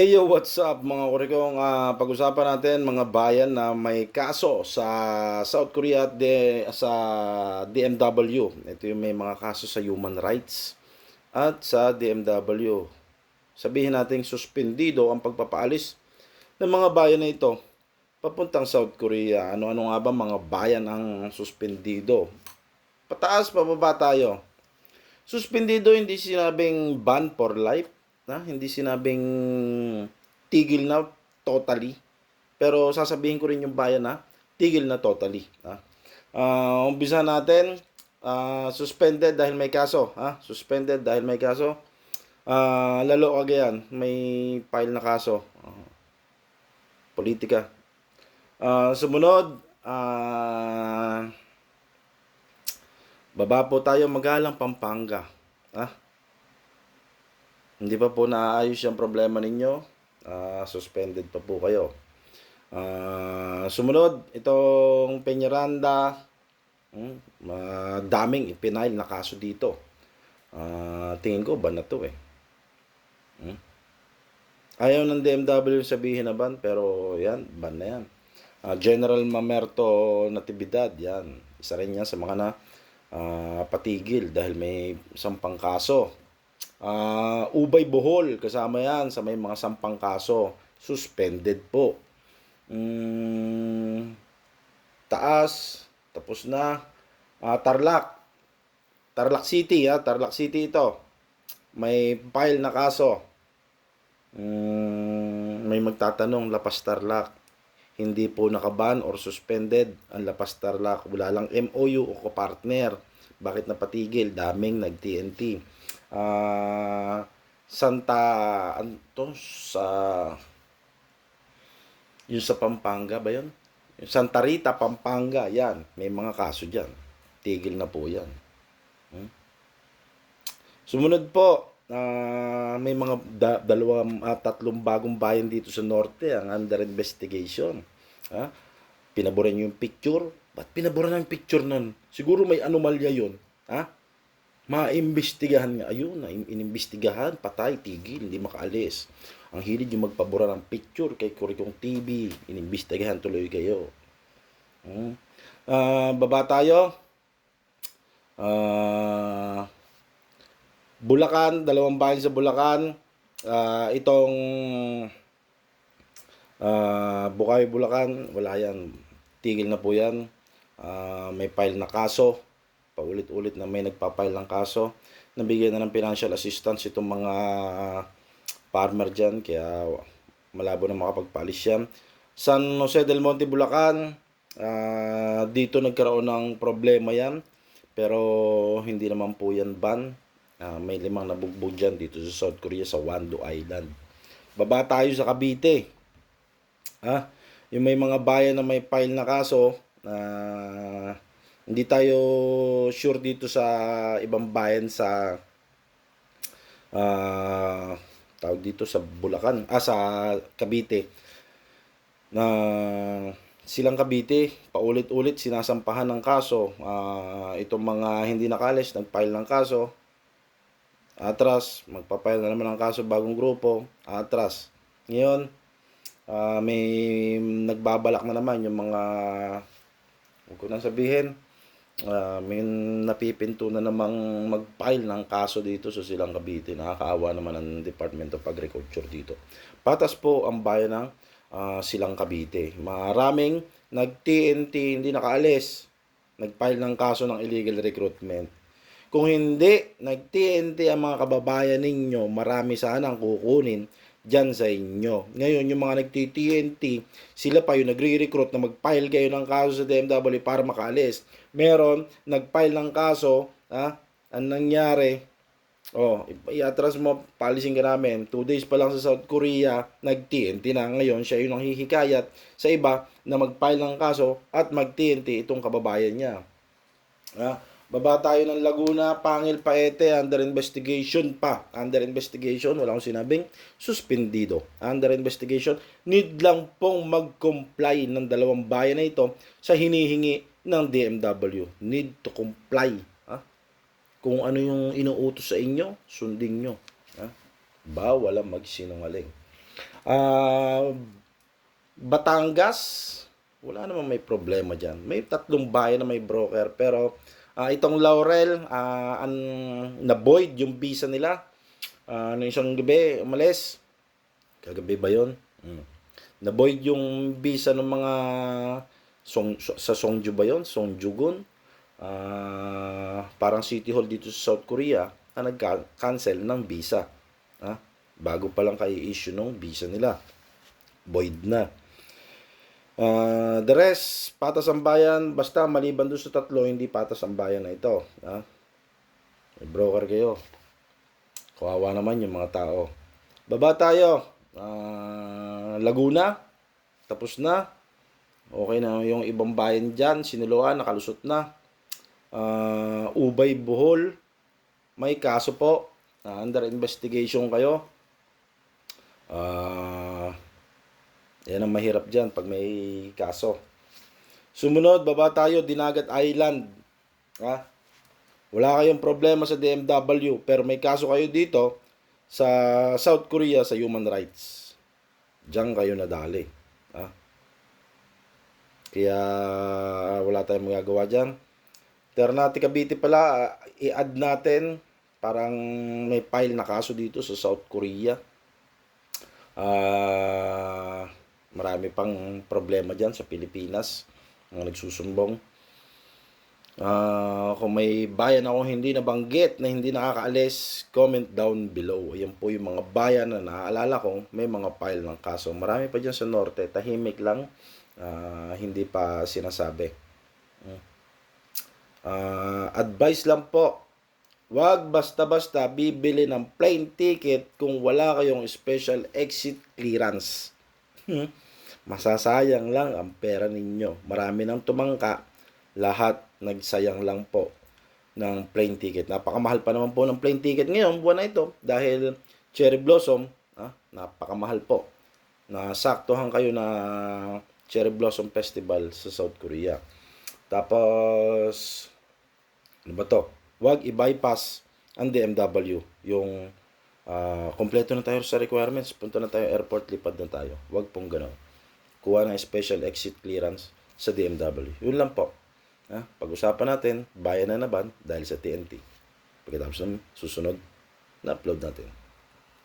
Hey yo, what's up mga kurikong? Ah, pag-usapan natin mga bayan na may kaso sa South Korea at sa DMW. Ito yung may mga kaso sa human rights at sa DMW. Sabihin nating suspendido ang pagpapaalis ng mga bayan na ito papuntang South Korea. Ano-ano nga ba mga bayan ang suspendido? Pataas, pababa tayo. Suspendido hindi sinabing ban for life, na hindi sinabing tigil na totally. Pero sasabihin ko rin yung bayan na tigil na totally. Ha? Ah, umpisa natin ah, suspended dahil may kaso, ha? Suspended dahil may kaso. Ah, lalo kagayan, may file na kaso. Ah, politika. Ah, sumunod, ah, Baba po tayo magalang Pampanga. Ah? Hindi pa po naayos yung problema ninyo. Ah, suspended pa po kayo. Ah, sumunod, itong Peñaranda. Hmm, madaming ipinail na kaso dito. Ah, tingin ko ban na to eh. Hmm? Ayaw ng DMW sabihin na ban, pero yan, ban na yan. Ah, General Mamerto Natividad, yan. Isa rin yan sa mga na ah, patigil dahil may sampang kaso. Ah, Ubay Bohol, kasama yan sa may mga sampang kaso. Suspended po. Mm, taas, tapos na. Ah, Tarlac. Tarlac City, ha? Tarlac City ito. May file na kaso. Mm, may magtatanong, Lapas Tarlac hindi po nakaban or suspended ang Lapas Tarlac. Wala lang MOU o partner. Bakit napatigil? Daming nag-TNT. Ah, Santa Anto sa yung sa Pampanga ba yun? Yung Santa Rita, Pampanga, yan. May mga kaso dyan. Tigil na po yan. Hmm? Sumunod po, ah, may mga da- dalawang at tatlong bagong bayan dito sa norte ang under investigation. Ha? Pinaboran yung picture. Ba't pinaboran yung picture nun? Siguro may anomalya yun. Ha? Maimbestigahan nga. Ayun, na inimbestigahan, patay, tigil, hindi makaalis. Ang hilig yung magpabura ng picture kay Kurikong TV. Inimbestigahan tuloy kayo. Hmm. Ah, baba tayo. Ah, Bulacan, dalawang bayan sa Bulacan. Ah, itong ah Bukawi, Bulacan, wala yan. Tigil na po yan. Ah, may file na kaso. Paulit-ulit na may nagpa-file ng kaso. Nabigyan na ng financial assistance itong mga farmer dyan. Kaya malabo na makapagpalis yan. San Jose del Monte, Bulacan. ah, dito nagkaroon ng problema yan. Pero hindi naman po yan ban. Ah, may limang nabugbog dyan dito sa South Korea sa Wando Island. Baba tayo sa Cavite. Ha? Yung may mga bayan na may file na kaso, ah, hindi tayo sure dito sa ibang bayan sa ah, tawag dito sa Bulacan, ah sa Cavite na silang Cavite paulit-ulit sinasampahan ng kaso. Ah, itong mga hindi nakalis nag-file ng kaso. Atras magpapile na naman ng kaso bagong grupo. Atras. Ngayon ah, may nagbabalak na naman yung mga huwag ko na sabihin ah, may napipinto na namang mag-file ng kaso dito sa silang Cavite. Nakakaawa naman ang Department of Agriculture dito. Patas po ang bayan ng ah, silang Cavite. Maraming nag-TNT hindi nakaalis. Nag-file ng kaso ng illegal recruitment. Kung hindi, nag-TNT ang mga kababayan ninyo, marami sana ang kukunin dyan sa inyo. Ngayon, yung mga nag-TNT, sila pa yung nagre-recruit na mag-file kayo ng kaso sa DMW para makaalis. Meron, nag-file ng kaso, ha? Ang nangyari, oh, i-atras mo, palisin ka namin. Two days pa lang sa South Korea, nag-TNT na. Ngayon, siya yung nanghihikayat sa iba na mag-file ng kaso at mag-TNT itong kababayan niya. Ha? Baba tayo ng Laguna, Pangil, Paete, under investigation pa. Under investigation, wala akong sinabing suspendido. Under investigation, need lang pong mag-comply ng dalawang bayan na ito sa hinihingi ng DMW. Need to comply. Ha? Kung ano yung inuutos sa inyo, sundin nyo. Ha? Bawal ang magsinungaling. Ah, Batangas, wala namang may problema dyan. May tatlong bayan na may broker, pero ah, itong Laurel, ah, ang na-void yung visa nila. Ah, no isang gabi, umalis. Kagabi ba yun? Mm. Na-void yung visa ng mga Song, sa Songju ba yun? Songjugun. Ah, parang City Hall dito sa South Korea na nag-cancel ng visa. Ah, bago pa lang kay issue ng visa nila. Void na. Ah, the rest, patas ang bayan. Basta maliban doon sa tatlo, hindi patas ang bayan na ito. Ah, may broker kayo. Kawawa naman yung mga tao. Baba tayo. Ah, Laguna. Tapos na. Okay na yung ibang bayan dyan. Sinuluan, nakalusot na. Ah, Ubay, Bohol. May kaso po. Ah, under investigation kayo. Ah, yan ang mahirap dyan pag may kaso. Sumunod, baba tayo, Dinagat Island. Ha? Wala kayong problema sa DMW, pero may kaso kayo dito sa South Korea sa human rights. Diyan kayo nadali. Ha? Kaya wala tayong magagawa dyan. Ternate Cavite pala, ah, i-add natin parang may file na kaso dito sa South Korea. Ah, marami pang problema diyan sa Pilipinas, mga nagsusumbong. Ah, kung may bayan ako hindi nabanggit na hindi nakakaalis, comment down below. Ayan po yung mga bayan na naaalala ko, may mga file ng kaso. Marami pa diyan sa norte, tahimik lang, ah, hindi pa sinasabi. Ah, advice lang po, Huwag basta-basta bibili ng plane ticket kung wala kayong special exit clearance. Masasayang lang ang pera ninyo. Marami nang tumangka, lahat nagsayang lang po ng plane ticket. Napakamahal pa naman po ng plane ticket ngayon, buwan na ito, dahil cherry blossom, ah, napakamahal po. Nasaktuhan kayo na cherry blossom festival sa South Korea. Tapos, ano ba to? Huwag i-bypass ang DMW. Yung ah, kompleto na tayo sa requirements, punta na tayo airport, lipad na tayo. Huwag pong gano'n. Kuha ng special exit clearance sa DMW. Yun lang po. Ha? Pag-usapan natin, bayan na naban dahil sa TNT. Pagkatapos ng susunod na upload natin.